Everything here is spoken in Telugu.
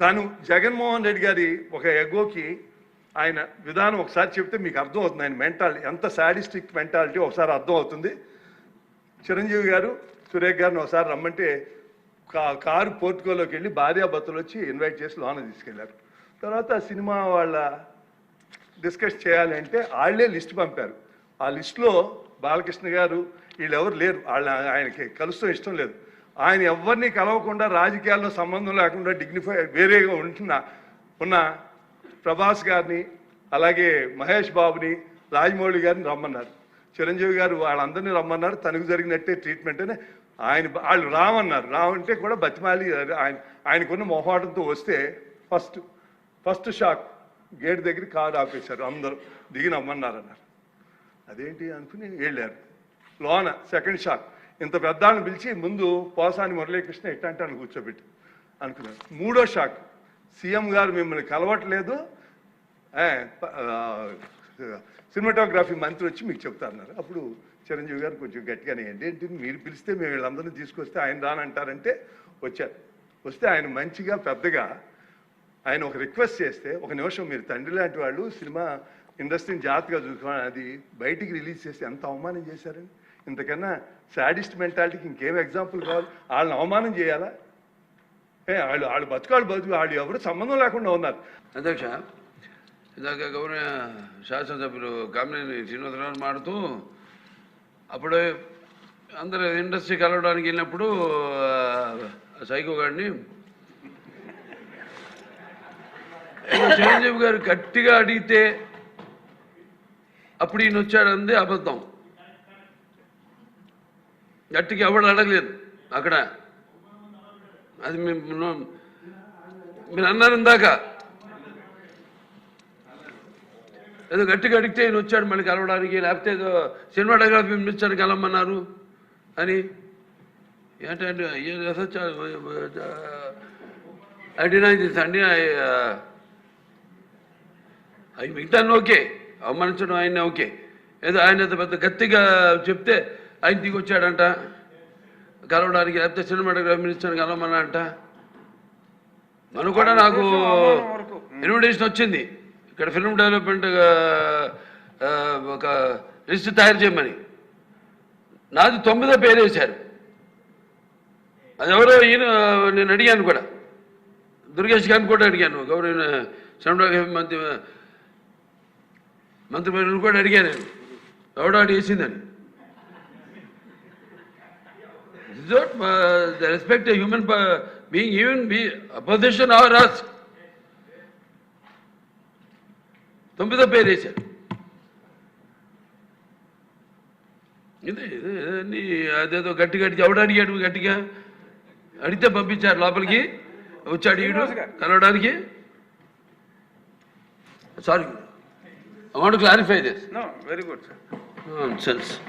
తను జగన్మోహన్ రెడ్డి గారి ఒక ఎగోకి ఆయన విధానం ఒకసారి చెప్తే మీకు అర్థం అవుతుంది. ఆయన మెంటాలిటీ ఎంత సాడిస్టిక్ మెంటాలిటీ ఒకసారి అర్థం అవుతుంది. చిరంజీవి గారు సురేఖ్ గారిని ఒకసారి రమ్మంటే కా- కారు పోర్టుకోలోకి వెళ్ళి భార్యాభర్తలు వచ్చి ఇన్వైట్ చేసి లోన తీసుకెళ్ళారు. తర్వాత సినిమా వాళ్ళ డిస్కస్ చేయాలి అంటే వాళ్ళే లిస్ట్ పంపారు. ఆ లిస్టులో బాలకృష్ణ గారు వీళ్ళెవరు లేరు. వాళ్ళ ఆయనకి కలుస్తూ ఇష్టం లేదు. ఆయన ఎవరిని కలవకుండా రాజకీయాల్లో సంబంధం లేకుండా డిగ్నిఫై వేరేగా ఉంటున్న ఉన్న ప్రభాస్ గారిని అలాగే మహేష్ బాబుని రాజమౌళి గారిని రమ్మన్నారు. చిరంజీవి గారు వాళ్ళందరినీ రమ్మన్నారు. తనకు జరిగినట్టే ట్రీట్మెంట్ అని ఆయన వాళ్ళు రామన్నారు. రామంటే కూడా బతిమాలి ఆయన ఆయనకున్న మొహాటంతో వస్తే ఫస్ట్ ఫస్ట్ షాక్ గేట్ దగ్గర కారు ఆపేశారు అందరూ. దిగి నమ్మన్నారన్నారు అదేంటి అనుకుని వెళ్ళారు. లోన సెకండ్ షాక్ ఇంత పెద్దాన్ని పిలిచి ముందు పోసాని మురళీకృష్ణ ఎట్టంటాను కూర్చోబెట్టి అనుకున్నాను. మూడో షాక్. సీఎం గారు మిమ్మల్ని కలవట్లేదు. సినిమాటోగ్రఫీ మంత్రి వచ్చి మీకు చెప్తారన్నారు. అప్పుడు చిరంజీవి గారు కొంచెం గట్టిగానే ఏంటి మీరు పిలిస్తే మేము వీళ్ళందరినీ తీసుకొస్తే ఆయన రానంటారంటే వచ్చారు. వస్తే ఆయన మంచిగా పెద్దగా ఆయన ఒక రిక్వెస్ట్ చేస్తే ఒక నిమిషం మీరు తండ్రి లాంటి వాళ్ళు సినిమా ఇండస్ట్రీని జాగ్రత్తగా చూసుకోవాలి. అది బయటికి రిలీజ్ చేస్తే ఎంత అవమానం చేశారని ఇంతకన్నా సాడిస్ట్ మెంటాలిటీకి ఇంకేం ఎగ్జాంపుల్ కావాలి? వాళ్ళని అవమానం చేయాలా? ఏ వాళ్ళు వాళ్ళు బతుకాళ్ళు బతుకు వాళ్ళు ఎవరు సంబంధం లేకుండా ఉన్నారు. అధ్యక్ష ఇందాక గౌరవ శాసనసభ్యులు కామినేని శ్రీనివాసరావు మాడుతూ అప్పుడు అందరు ఇండస్ట్రీ కలవడానికి వెళ్ళినప్పుడు సైకో గారిని చిరంజీవి గారు గట్టిగా అడిగితే అప్పుడు ఈయన వచ్చాడంది అబద్ధం. గట్టికి ఎవడు అడగలేదు. అక్కడ అది మేము మీరు అన్నారు ఇందాక. ఏదో గట్టిగా అడిగితే ఈయన వచ్చాడు మళ్ళీ కలవడానికి. లేకపోతే ఏదో సినిమాటోగ్రఫీ మినిస్టర్ కలవమన్నారు అని. ఏంటంటే ఐ డినై దిస్ అండి అవి మిగతా ఓకే. అవమానించడం ఆయన ఓకే. ఏదో ఆయన పెద్ద గట్టిగా చెప్తే ఆయన దిగి వచ్చాడంట కలవడానికి లేకపోతే సినిమాటోగ్రఫీ మినిస్టర్ కలవమన్నా అంట మనం కూడా నాకు ఇన్విటేషన్ వచ్చింది. ఇక్కడ ఫిల్మ్ డెవలప్మెంట్ ఒక లిస్ట్ తయారు చేయమని. నాది తొమ్మిదో పేరు వేశారు. అది ఎవరో ఈయన నేను అడిగాను కూడా. దుర్గేష్ గారిని కూడా అడిగాను. గౌరవ సినిమాటోగ్రఫీ మంత్రి మంత్రి పేరు కూడా అడిగాను నేను ఎవడో అడిగేసిందని is not uh, the respect a human being, even be opposition or us. తొమ్మిదో పేరు వేశారు. ఇది అదేదో గట్టి గట్టి ఎవడు అడిగాడు గట్టిగా? అడిగితే పంపించారు లోపలికి. వచ్చాడు ఈడు కలవడానికి. Sorry I want to clarify this. No, very good, sir. Nonsense.